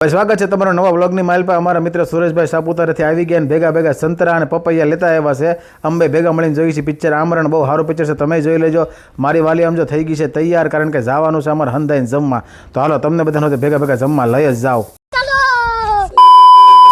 સ્વાગત છે તમારા નવા વ્લોગની માઇલ પર. અમારા મિત્ર સુરેશભાઈ સાપુતારાથી આવી ગયા ભેગા ભેગા સંતરા અને પપૈયા લેતા આવ્યા છે. અંબે ભેગા મળીને જોઈ છે પિક્ચર. આમરણ બહુ સારું પિક્ચર છે. તમે જોઈ લેજો. મારી વાલી આમ જો થઈ ગઈ છે, તૈયાર, કારણ કે જવાનું છે અમારે હંધાઈને જમવા. તો હાલો, તમને બધાનો ભેગા ભેગા જમવા લઈ જ જાઓ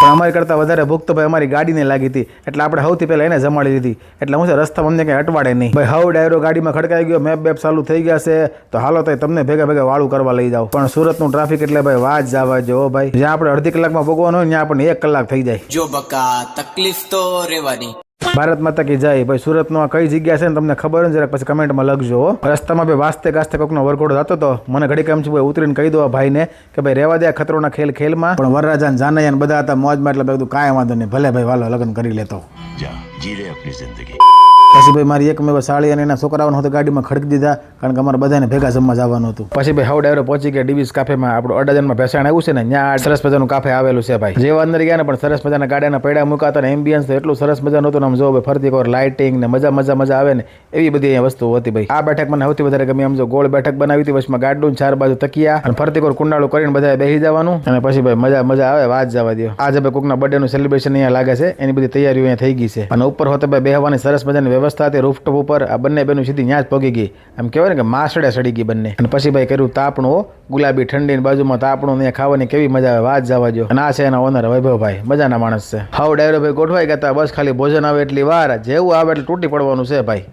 પણ અમારી કરતાં વધારે ભૂખ ભાઈ અમારી ગાડીને લાગી હતી. એટલે આપણે સૌથી પહેલાં એને જમાડી લીધી એટલે હું છે રસ્તામાં અમને કંઈ અટવાડે નહીં. ભાઈ હવ ડાયરો ગાડીમાં ખડકાઈ ગયો, મેપ બેપ ચાલુ થઈ ગયા છે. તો હાલો તો તમને ભેગા ભેગા વાળું કરવા લઈ જાઓ. પણ સુરતનું ટ્રાફિક એટલે ભાઈ વાત જવા જો ભાઈ. જ્યાં આપણે અડધી કલાકમાં ભોગવાનું હોય ત્યાં આપણને એક કલાક થઈ જાય. જો બકા તકલીફ તો રહેવાની ભારત માતા કી જય. ભાઈ, સુરતનો આ કઈ જગ્યા છે ને તમને ખબર હોય જરાક પછી કમેન્ટમાં લખજો રસ્તામાં ભાઈ વાસ્તે કાસ્તે કોકનો વરઘોડો થતો હતો મને ઘડી કેમ છે, ભાઈ, ઉતરીને કહી દો ભાઈને કે, ભાઈ, રહેવા દે આ ખતરોના ખેલ ખેલમાં. પણ વરરાજા જાનૈયા બધા હતા મોજમાં એટલે બધું કાંઈ વાંધો નહીં, ભલે ભાઈ, વાલો લગ્ન કરી લેતો. જા જીરે આપની જિંદગી. પછી ભાઈ મારી એક મેં સાળી અને એના છોકરાઓને તો ગાડીમાં ખડકી દીધા, કારણ કે અમારે બધાને ભેગા જમવા જવાનું હતું. પછી ભાઈ હાવ ડાયરો પહોંચી ગયા ડીવીસ કાફેમાં. આપણું અડાજનમાં ભેસાણ આવ્યું છે ને, ત્યાં સરસ મજાનું કાફે આવેલું છે ભાઈ. જેવા અંદર ગયા ને, પણ સરસ મજાના ગાડીના પૈડા મુકાતા ને એમ્બિયન્સ એટલું સરસ મજાનું હતું ને, આમ જો ભાઈ, ફરતી કોર લાઇટિંગ ને, મજા મજા મજા આવે ને, એવી બધી અહીંયા વસ્તુ હતી ભાઈ. આ બેઠક મને સૌથી વધારે ગમી, આમ જો ગોળ બેઠક બનાવી હતી, વચમાં ગાડું ચાર બાજુ તકિયા અને ફરતી કોર કુંડાળું કરીને બધા બેસી જવાનું. અને પછી ભાઈ મજા મજા આવે, વાત જવા દો આજે ભાઈ કોકના બર્થડે નું સેલિબ્રેશન અહીંયા લાગે છે, એની બધી તૈયારીઓ અહીંયા થઈ ગઈ છે. અને ઉપર હોતે ભાઈ બેહવાની સરસ મજાની વ્યવસ્થા હતી રૂફટોપ ઉપર આ બંને બેનું સીધી ત્યાં જ પગી ગઈ. આમ કહેવાય ને કે માસડે સડી ગઈ બંને. અને પછી ભાઈ કર્યું તાપણું ગુલાબી ઠંડીની બાજુમાં તાપણું ને ખાવાની કેવી મજા આવે, વાત જવા જો અને આ છે એના ઓનર વૈભવભાઈ, મજાના માણસ છે. હાવ ડાયરો ભાઈ ગોઠવાઈ ગયા બસ ખાલી ભોજન આવે એટલી વાર, જેવું આવે એટલે તૂટી પડવાનું છે ભાઈ.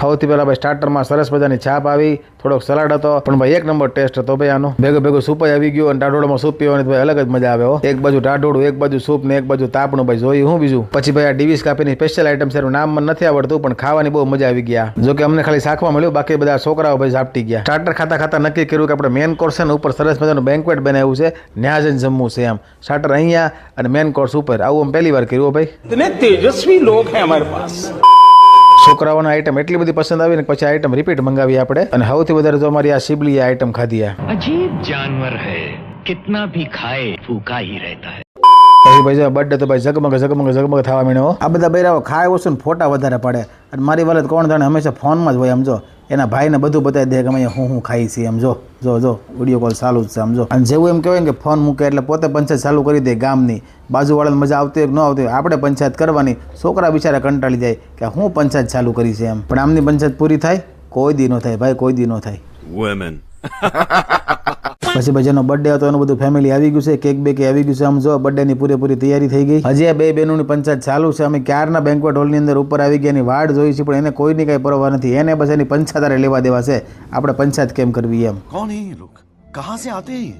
સૌથી પહેલા ભાઈ સ્ટાર્ટરમાં સરસ મજાની છાપ આવી. થોડોક સલાડ હતો, પણ ભાઈ એક નંબર ટેસ્ટ હતો ભાઈ આનો. ભેગું ભેગું સૂપ આવી ગયું અને ટાઢોળમાં સૂપ પીવાની ભાઈ અલગ જ મજા આવે હો. એક બાજુ ટાઢોળું, એક બાજુ સૂપ ને એક બાજુ તાપણું ભાઈ જોયું હું બીજું. પછી ભાઈ આ ડીવીસ કાપીની સ્પેશિયલ આઈટમ છે, એનું નામ મને નથી આવડતું, પણ ખાવાની બહુ મજા આવી ગયા. જો કે અમને ખાલી શાખવા મળ્યું, બાકી બધા છોકરાઓ ભાઈ ઝાપટી ગયા. સ્ટાર્ટર ખાતા ખાતા નક્કી કર્યું કે આપણે મેન કોર્સ ને ઉપર સરસ મજાનું બેન્કવેટ બનાવ્યું છે. ન્યા જઈને જમવું છે એમ. સ્ટાર્ટર અહીંયા અને મેન કોર્સ ઉપર. આવું આમ પહેલી વાર કર્યું ભાઈ. તેજસ્વી લોક હે અમારે પાસ છોકરાઓના આઈટમ એટલી બધી પસંદ આવી ને પછી આઈટમ રિપીટ મંગાવી આપણે. અને સૌથી વધારે તો અમારી આ શિબલી આઈટમ ખાધી અજીબ જાનવર હૈ. કિતના ભી ખાય ભૂખા હી રહેતા હૈ. પછી ભાઈ બર્થડે તો ભાઈ ઝગમગ ઝગમગ ઝગમગ થવા માંડ્યો આ બધા બૈરાઓ ખાય ઓછું ને ફોટા વધારે પડે. અને મારી વાલત કોણ જાણે હંમેશા ફોનમાં જ હોય સમજો જો. એના ભાઈને બધું બતાવી દે કે અમે હું હું ખાઈ છીએ એમ જો. જો જો વીડિયો કોલ ચાલુ જ છે સમજો અને જેવું એમ કહેવાય ને કે ફોન મૂકે એટલે પોતે પંચાયત ચાલુ કરી દે ગામની. બાજુવાળાને મજા આવતી હોય કે ન આવતી હોય આપણે પંચાયત કરવાની. છોકરા બિચારા કંટાળી જાય કે હું પંચાયત ચાલુ કરી છે એમ. પણ આમની પંચાયત પૂરી થાય કોઈ દી ન થાય ભાઈ કોઈ દી ન થાય. પછી ભાઈ બર્થડે હતો, એનું બધું ફેમિલી આવી ગયું છે કેક બેક આવી ગયું છે. આમ જો બર્થડેની પૂરેપૂરી તૈયારી થઈ ગઈ. હજી આ બે બહેનોની પંચાયત ચાલુ છે. અમે ક્યારના બેન્કવટ હોલની અંદર ઉપર આવી ગયાની વાડ જોઈ છે, પણ એને કોઈની કઈ પરવા નથી. એને પછી એની પંચાયત લેવા દેવા છે. આપણે પંચાયત કેમ કરવી એમ. કોણ કહા સે આતે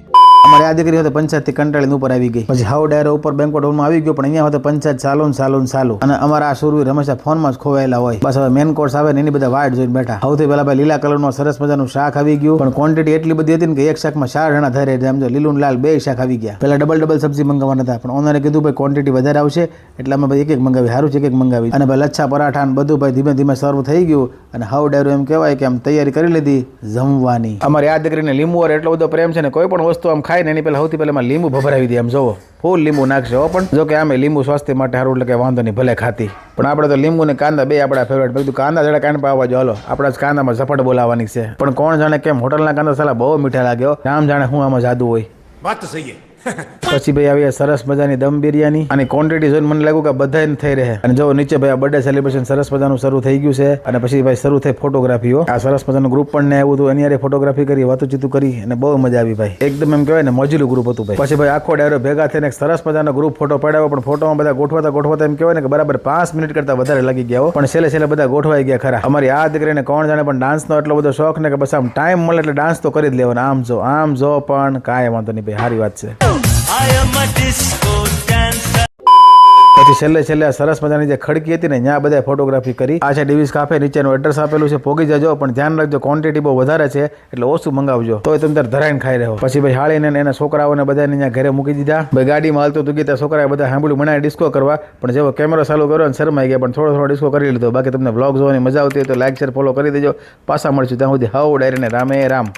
અમારે આ દીકરી હતી પંચાયતથી કંટાળીને ઉપર આવી ગઈ. પછી હાવ ડાયરો ઉપર બેંકોટ હોલમાં આવી ગયો, પણ અહીંયા હતો પંચાયત ચાલુ ને ચાલુ અને અમારા આ સુરવીર હંમેશા ફોનમાં જ ખોવાયેલા હોય. બસ હવે મેન કોર્સ આવે ને એની બધા વાટ જોઈને બેઠા. સૌથી પહેલા ભાઈ લીલા કલરનું સરસ મજાનું શાક આવી ગયું. પણ ક્વોન્ટિટી એટલી બધી હતી ને કે એક શાકમાં ચાર જણા થઈ રહ્યા એમ જો લીલું લાલ બે શાક આવી ગયા. પહેલા ડબલ ડબલ સબ્જી મંગાવવાના હતા. પણ ઓનરે કીધું, ભાઈ ક્વોન્ટિટી વધારે આવશે. એટલે અમે ભાઈ એક એક મંગાવી, સારું છે એક એક મંગાવી. અને ભાઈ લચ્છા પરાઠા ને બધું ભાઈ ધીમે ધીમે સર્વ થઈ ગયું. અને હાવ ડાયરો એમ કહેવાય કે આમ તૈયારી કરી લીધી, જમવાની. અમારી આ દીકરીને લીંબુ એટલો બધો પ્રેમ છે ને કોઈ પણ વસ્તુ આમ ખાય ને એની પહેલાં સૌથી પહેલાં લીંબુ ભભરાવી દે આમ જોવો, ફૂલ લીંબુ નાખશે પણ જો કે આમે લીંબુ સ્વાસ્થ્ય માટે સારું એટલે કે વાંધો નહીં, ભલે ખાતી. પણ આપણે તો લીંબુ ને કાંદા બે આપણા ફેવરેટ બધું કાંદા જરા કાંડ પાવા જો હાલો, આપણા કાંદામાં ઝપટ બોલાવાની છે. પણ કોણ જાણે કેમ, હોટલના કાંદા સલા બહુ મીઠા લાગ્યો આમ જાણે હું આમાં જાદુ હોય. વાત તો સહી પછી ભાઈ આવી સરસ મજાની દમ બિરયાની. અને ક્વોન્ટિટી જોઈને મને લાગ્યું કે બધાને થઈ રહે. અને જો નીચે ભાઈ આ બર્થડે સેલિબ્રેશન સરસ મજાનું શરૂ થઈ ગયું છે. અને પછી ભાઈ શરૂ થઈ ફોટોગ્રાફીઓ આ સરસ મજાનું ગ્રુપ પણ આવ્યું હતું. એની ફોટોગ્રાફી કરી, વાતુચીતું કરી, અને બહુ મજા આવી ભાઈ. એકદમ એમ કહેવાય ને મોજીલું ગ્રુપ હતું ભાઈ. પછી ભાઈ આખો ડાયરો ભેગા થઈને સરસ મજાનો ગ્રુપ ફોટો પડાવ્યો. પણ ફોટોમાં બધા ગોઠવાતા ગોઠવાતા એમ કહેવાય ને કે બરાબર પાંચ મિનિટ કરતા વધારે લાગી ગયા પણ છેલ્લે છેલ્લે બધા ગોઠવાઈ ગયા ખરા. અમારી આ દીકરીને કોણ જાણે પણ ડાન્સનો એટલો બધો શોખ ને કે બસ આમ ટાઈમ મળે એટલે ડાન્સ તો કરી જ લેવાનો. આમ જો આમ જો પણ કાંઈ વાંધો નહીં ભાઈ. સારી વાત છે. છેલ્લે છેલ્લે આ સરસ મજાની જે ખડકી હતી ને, ત્યાં બધા ફોટોગ્રાફી કરી. આ છે ડીવીસ કાફે નીચેનું એડ્રેસ આપેલું છે. પોગી જજો, પણ ધ્યાન રાખજો ક્વોન્ટિટી બહુ વધારે છે, એટલે ઓછું મંગાવજો. તો તમે ત્યારે ધરાઈને ખાઈ રહ્યો પછી ભાઈ હાળીને એના છોકરાઓને બધાને ત્યાં ઘરે મૂકી દીધા. ભાઈ ગાડીમાં હાલતું તું ગીતા છોકરાએ બધા સાંભળ્યું મનાય ડિસ્કો કરવા, પણ જેવો કેમેરો ચાલુ કર્યો ને શરમાઈ ગયા, પણ થોડો થોડો ડિસ્કો કરી લીધો. બાકી તમને વ્લોગ જોવાની મજા આવતી હોય તો લાઈક શેર ફોલો કરી દેજો. પાછા મળશું ત્યાં સુધી. હાઉ, ડાયરીને રામે રામ.